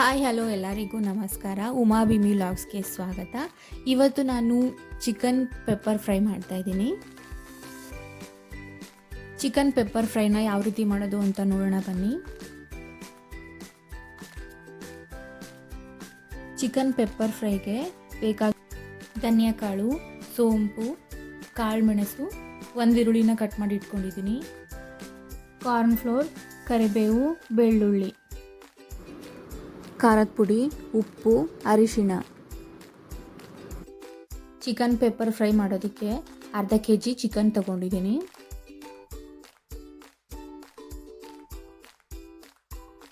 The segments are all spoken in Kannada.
ಹಾಯ್, ಹಲೋ, ಎಲ್ಲರಿಗೂ ನಮಸ್ಕಾರ. ಉಮಾ ಬಿಮಿ ಲಾಗ್ಸ್ಗೆ ಸ್ವಾಗತ. ಇವತ್ತು ನಾನು ಚಿಕನ್ ಪೆಪ್ಪರ್ ಫ್ರೈ ಮಾಡ್ತಾ ಇದ್ದೀನಿ. ಚಿಕನ್ ಪೆಪ್ಪರ್ ಫ್ರೈನ ಯಾವ ರೀತಿ ಮಾಡೋದು ಅಂತ ನೋಡೋಣ, ಬನ್ನಿ. ಚಿಕನ್ ಪೆಪ್ಪರ್ ಫ್ರೈಗೆ ಬೇಕಾದ ಧನಿಯಾಕಾಳು ಸೋಂಪು, ಕಾಳು ಮೆಣಸು, ಒಂದು ಈರುಳ್ಳಿನ ಕಟ್ ಮಾಡಿ ಇಟ್ಕೊಂಡಿದ್ದೀನಿ. ಕಾರ್ನ್ ಫ್ಲೋರ್, ಕರಿಬೇವು, ಬೆಳ್ಳುಳ್ಳಿ. ಖಾರದ ಪುಡಿ, ಉಪ್ಪು, ಅರಿಶಿಣ. ಚಿಕನ್ ಪೇಪರ್ ಫ್ರೈ ಮಾಡೋದಕ್ಕೆ ಅರ್ಧ ಕೆ ಜಿ ಚಿಕನ್ ತಗೊಂಡಿದ್ದೀನಿ.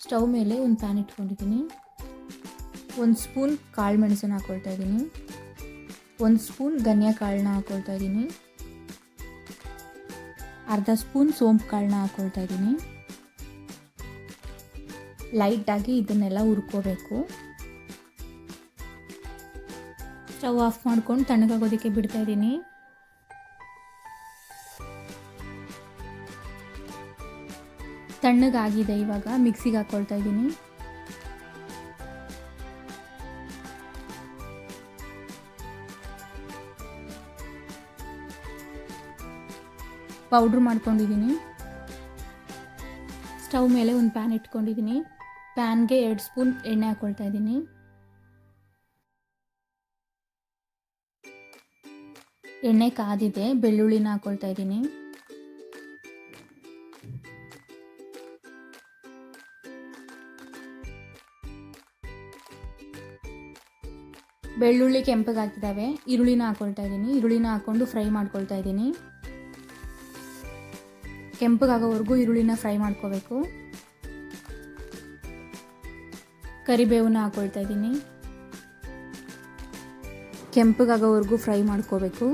ಸ್ಟವ್ ಮೇಲೆ ಒಂದು ಪ್ಯಾನ್ ಇಟ್ಕೊಂಡಿದ್ದೀನಿ. ಒಂದು ಸ್ಪೂನ್ ಕಾಳು ಮೆಣಸನ್ನು ಹಾಕ್ಕೊಳ್ತಾ ಇದ್ದೀನಿ. ಒಂದು ಸ್ಪೂನ್ ಧನಿಯಾ ಕಾಳನ್ನ ಹಾಕ್ಕೊಳ್ತಾ ಇದ್ದೀನಿ. ಅರ್ಧ ಸ್ಪೂನ್ ಸೋಂಪು ಕಾಳನ್ನ ಹಾಕ್ಕೊಳ್ತಾ ಇದ್ದೀನಿ. ಲೈಟಾಗಿ ಇದನ್ನೆಲ್ಲ ಹುರ್ಕೋಬೇಕು. ಸ್ಟವ್ ಆಫ್ ಮಾಡ್ಕೊಂಡು ತಣ್ಣಗಾಗೋದಕ್ಕೆ ಬಿಡ್ತಾ ಇದ್ದೀನಿ. ತಣ್ಣಗಾಗಿದೆ ಇವಾಗ, ಮಿಕ್ಸಿಗೆ ಹಾಕ್ಕೊಳ್ತಾ ಇದ್ದೀನಿ. ಪೌಡ್ರ್ ಮಾಡ್ಕೊಂಡಿದ್ದೀನಿ. ಸ್ಟವ್ ಮೇಲೆ ಒಂದು ಪ್ಯಾನ್ ಇಟ್ಕೊಂಡಿದ್ದೀನಿ. ಪ್ಯಾನ್ಗೆ ಎರಡು ಸ್ಪೂನ್ ಎಣ್ಣೆ ಹಾಕ್ಕೊಳ್ತಾ ಇದ್ದೀನಿ. ಎಣ್ಣೆ ಕಾದಿದೆ, ಬೆಳ್ಳುಳ್ಳಿನ ಹಾಕ್ಕೊಳ್ತಾ ಇದ್ದೀನಿ. ಬೆಳ್ಳುಳ್ಳಿ ಕೆಂಪಗಾಕಿದ್ದಾವೆ ಈರುಳ್ಳಿನ ಹಾಕ್ಕೊಳ್ತಾ ಇದ್ದೀನಿ. ಈರುಳ್ಳಿನ ಹಾಕ್ಕೊಂಡು ಫ್ರೈ ಮಾಡ್ಕೊಳ್ತಾ ಇದ್ದೀನಿ. ಕೆಂಪಗಾಗೋವರೆಗೂ ಈರುಳ್ಳಿನ ಫ್ರೈ ಮಾಡ್ಕೋಬೇಕು. ಕರಿಬೇವನ್ನ ಹಾಕೊಳ್ತಾ ಇದ್ದೀನಿ ಕೆಂಪಗಾಗೋವರೆಗೂ ಫ್ರೈ ಮಾಡ್ಕೋಬೇಕು.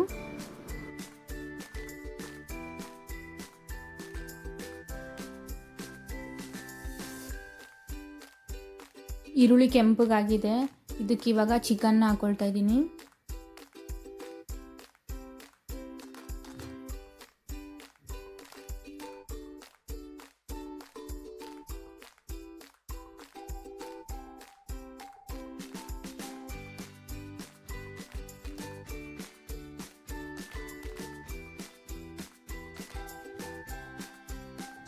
ಈರುಳ್ಳಿ ಕೆಂಪಗಾಗಿದೆ. ಇದಕ್ಕೆ ಇವಾಗ ಚಿಕನ್ನ ಹಾಕೊಳ್ತಾ ಇದ್ದೀನಿ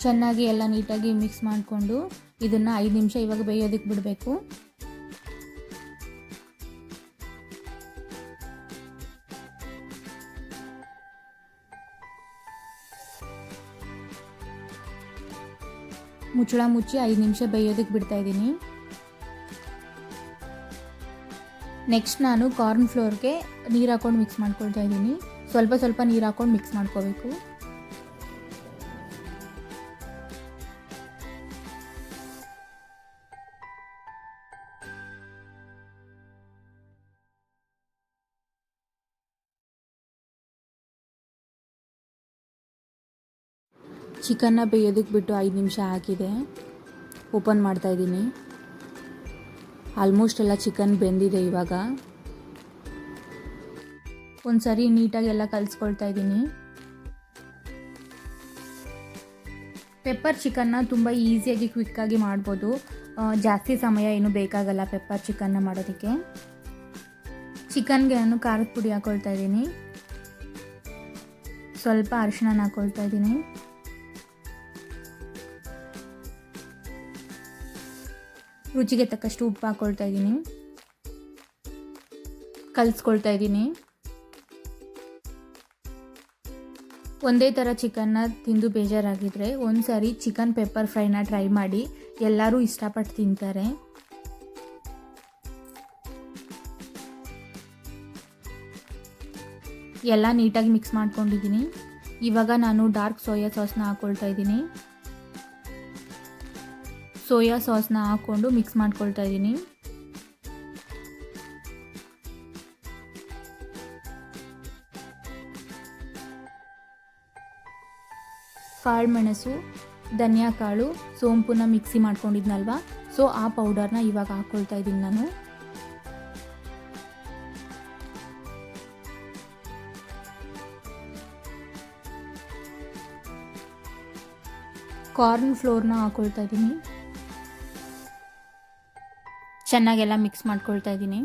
ಚೆನ್ನಾಗಿ ಎಲ್ಲ ನೀಟಾಗಿ ಮಿಕ್ಸ್ ಮಾಡಿಕೊಂಡು ಇದನ್ನು ಐದು ನಿಮಿಷ ಇವಾಗ ಬೇಯೋದಕ್ಕೆ ಬಿಡಬೇಕು. ಮುಚ್ಚಳ ಮುಚ್ಚಿ ಐದು ನಿಮಿಷ ಬೇಯೋದಕ್ಕೆ ಬಿಡ್ತಾ ಇದ್ದೀನಿ. ನೆಕ್ಸ್ಟ್ ನಾನು ಕಾರ್ನ್ ಫ್ಲೋರ್ಗೆ ನೀರು ಹಾಕೊಂಡು ಮಿಕ್ಸ್ ಮಾಡ್ಕೊಳ್ತಾ ಇದ್ದೀನಿ. ಸ್ವಲ್ಪ ಸ್ವಲ್ಪ ನೀರು ಹಾಕೊಂಡು ಮಿಕ್ಸ್ ಮಾಡ್ಕೋಬೇಕು. ಚಿಕನ್ನ ಬೇಯೋದಕ್ಕೆ ಬಿಟ್ಟು ಐದು ನಿಮಿಷ ಹಾಕಿದೆ. ಓಪನ್ ಮಾಡ್ತಾ ಇದ್ದೀನಿ. ಆಲ್ಮೋಸ್ಟ್ ಎಲ್ಲ ಚಿಕನ್ ಬೆಂದಿದೆ ಇವಾಗ. ಒಂದು ಸರಿ ನೀಟಾಗಿ ಎಲ್ಲ ಕಲಿಸ್ಕೊಳ್ತಾ ಇದ್ದೀನಿ. ಪೆಪ್ಪರ್ ಚಿಕನ್ನ ತುಂಬ ಈಸಿಯಾಗಿ ಕ್ವಿಕ್ಕಾಗಿ ಮಾಡ್ಬೋದು. ಜಾಸ್ತಿ ಸಮಯ ಏನು ಬೇಕಾಗಲ್ಲ ಪೆಪ್ಪರ್ ಚಿಕನ್ನ ಮಾಡೋದಕ್ಕೆ. ಚಿಕನ್ಗೆ ನಾನು ಖಾರದ ಪುಡಿ ಹಾಕ್ಕೊಳ್ತಾ ಇದ್ದೀನಿ. ಸ್ವಲ್ಪ ಅರಿಶಿನ ಹಾಕ್ಕೊಳ್ತಾ ಇದ್ದೀನಿ. ರುಚಿಗೆ ತಕ್ಕಷ್ಟು ಉಪ್ಪು ಹಾಕ್ಕೊಳ್ತಾ ಇದ್ದೀನಿ. ಕಲಿಸ್ಕೊಳ್ತಾ ಇದ್ದೀನಿ. ಒಂದೇ ಥರ ಚಿಕನ್ನ ತಿಂದು ಬೇಜಾರಾಗಿದ್ದರೆ ಒಂದು ಸಾರಿ ಚಿಕನ್ ಪೆಪ್ಪರ್ ಫ್ರೈನ ಟ್ರೈ ಮಾಡಿ ಎಲ್ಲರೂ ಇಷ್ಟಪಟ್ಟು ತಿಂತಾರೆ. ಎಲ್ಲ ನೀಟಾಗಿ ಮಿಕ್ಸ್ ಮಾಡ್ಕೊಂಡಿದ್ದೀನಿ. ಇವಾಗ ನಾನು ಡಾರ್ಕ್ ಸೋಯಾ ಸಾಸ್ನ ಹಾಕ್ಕೊಳ್ತಾ ಇದ್ದೀನಿ. ಸೋಯಾ ಸಾಸ್ನ ಹಾಕ್ಕೊಂಡು ಮಿಕ್ಸ್ ಮಾಡ್ಕೊಳ್ತಾ ಇದ್ದೀನಿ. ಕಾಳು ಮೆಣಸು, ಧನಿಯಾ ಕಾಳು, ಸೋಂಪುನ ಮಿಕ್ಸಿ ಮಾಡ್ಕೊಂಡಿದ್ನಲ್ವ? ಸೊ, ಆ ಪೌಡರ್ನ ಇವಾಗ ಹಾಕ್ಕೊಳ್ತಾ ಇದ್ದೀನಿ ನಾನು. ಕಾರ್ನ್ ಫ್ಲೋರ್ನ ಹಾಕ್ಕೊಳ್ತಾ ಇದ್ದೀನಿ. ಚೆನ್ನಾಗೆಲ್ಲ ಮಿಕ್ಸ್ ಮಾಡ್ಕೊಳ್ತಾ ಇದ್ದೀನಿ.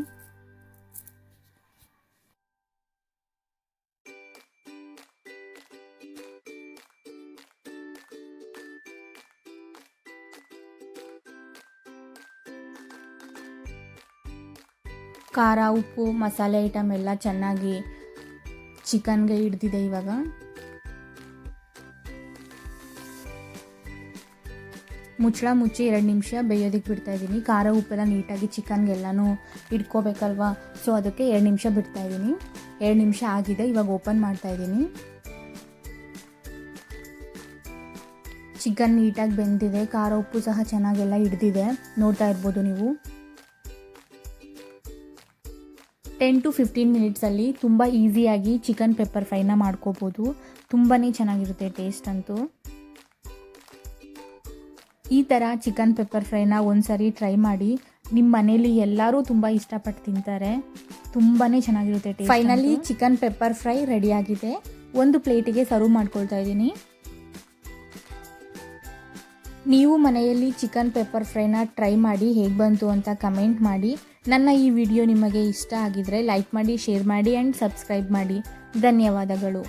ಖಾರ ಉಪ್ಪು ಮಸಾಲೆ ಐಟಮ್ ಎಲ್ಲ ಚೆನ್ನಾಗಿ ಚಿಕನ್ಗೆ ಹಿಡ್ದಿದೆ ಇವಾಗ. ಮುಚ್ಚಳ ಮುಚ್ಚಿ ಎರಡು ನಿಮಿಷ ಬೇಯೋದಕ್ಕೆ ಬಿಡ್ತಾ ಇದ್ದೀನಿ ಖಾರ ಉಪ್ಪೆಲ್ಲ ನೀಟಾಗಿ ಚಿಕನ್ಗೆಲ್ಲನೂ ಇಟ್ಕೋಬೇಕಲ್ವಾ? ಸೊ ಅದಕ್ಕೆ ಎರಡು ನಿಮಿಷ ಬಿಡ್ತಾ ಇದ್ದೀನಿ ಎರಡು ನಿಮಿಷ ಆಗಿದೆ, ಇವಾಗ ಓಪನ್ ಮಾಡ್ತಾ ಇದ್ದೀನಿ ಚಿಕನ್ ನೀಟಾಗಿ ಬೆಂದಿದೆ, ಖಾರ ಉಪ್ಪು ಸಹ ಚೆನ್ನಾಗೆಲ್ಲ ಹಿಡ್ದಿದೆ. ನೋಡ್ತಾ ಇರ್ಬೋದು ನೀವು. ಟೆನ್ ಟು ಫಿಫ್ಟೀನ್ ಮಿನಿಟ್ಸಲ್ಲಿ ತುಂಬ ಈಸಿಯಾಗಿ ಚಿಕನ್ ಪೆಪ್ಪರ್ ಫ್ರೈನ ಮಾಡ್ಕೋಬೋದು. ತುಂಬಾ ಚೆನ್ನಾಗಿರುತ್ತೆ ಟೇಸ್ಟ್ ಅಂತೂ. ಈ ಥರ ಚಿಕನ್ ಪೆಪ್ಪರ್ ಫ್ರೈನ ಒಂದ್ಸರಿ ಟ್ರೈ ಮಾಡಿ ನಿಮ್ಮ ಮನೇಲಿ ಎಲ್ಲರೂ ತುಂಬ ಇಷ್ಟಪಟ್ಟು ತಿಂತಾರೆ. ತುಂಬಾ ಚೆನ್ನಾಗಿರುತ್ತೆ taste finally chicken pepper fry ರೆಡಿಯಾಗಿದೆ ಒಂದು ಪ್ಲೇಟಿಗೆ ಸರ್ವ್ ಮಾಡ್ಕೊಳ್ತಾ ಇದ್ದೀನಿ. ನೀವು ಮನೆಯಲ್ಲಿ ಚಿಕನ್ ಪೆಪ್ಪರ್ ಫ್ರೈನ ಟ್ರೈ ಮಾಡಿ ಹೇಗೆ ಬಂತು ಅಂತ ಕಮೆಂಟ್ ಮಾಡಿ. ನನ್ನ ಈ ವಿಡಿಯೋ ನಿಮಗೆ ಇಷ್ಟ ಆಗಿದರೆ ಲೈಕ್ ಮಾಡಿ ಶೇರ್ ಮಾಡಿ ಆ್ಯಂಡ್ ಸಬ್ಸ್ಕ್ರೈಬ್ ಮಾಡಿ. ಧನ್ಯವಾದಗಳು.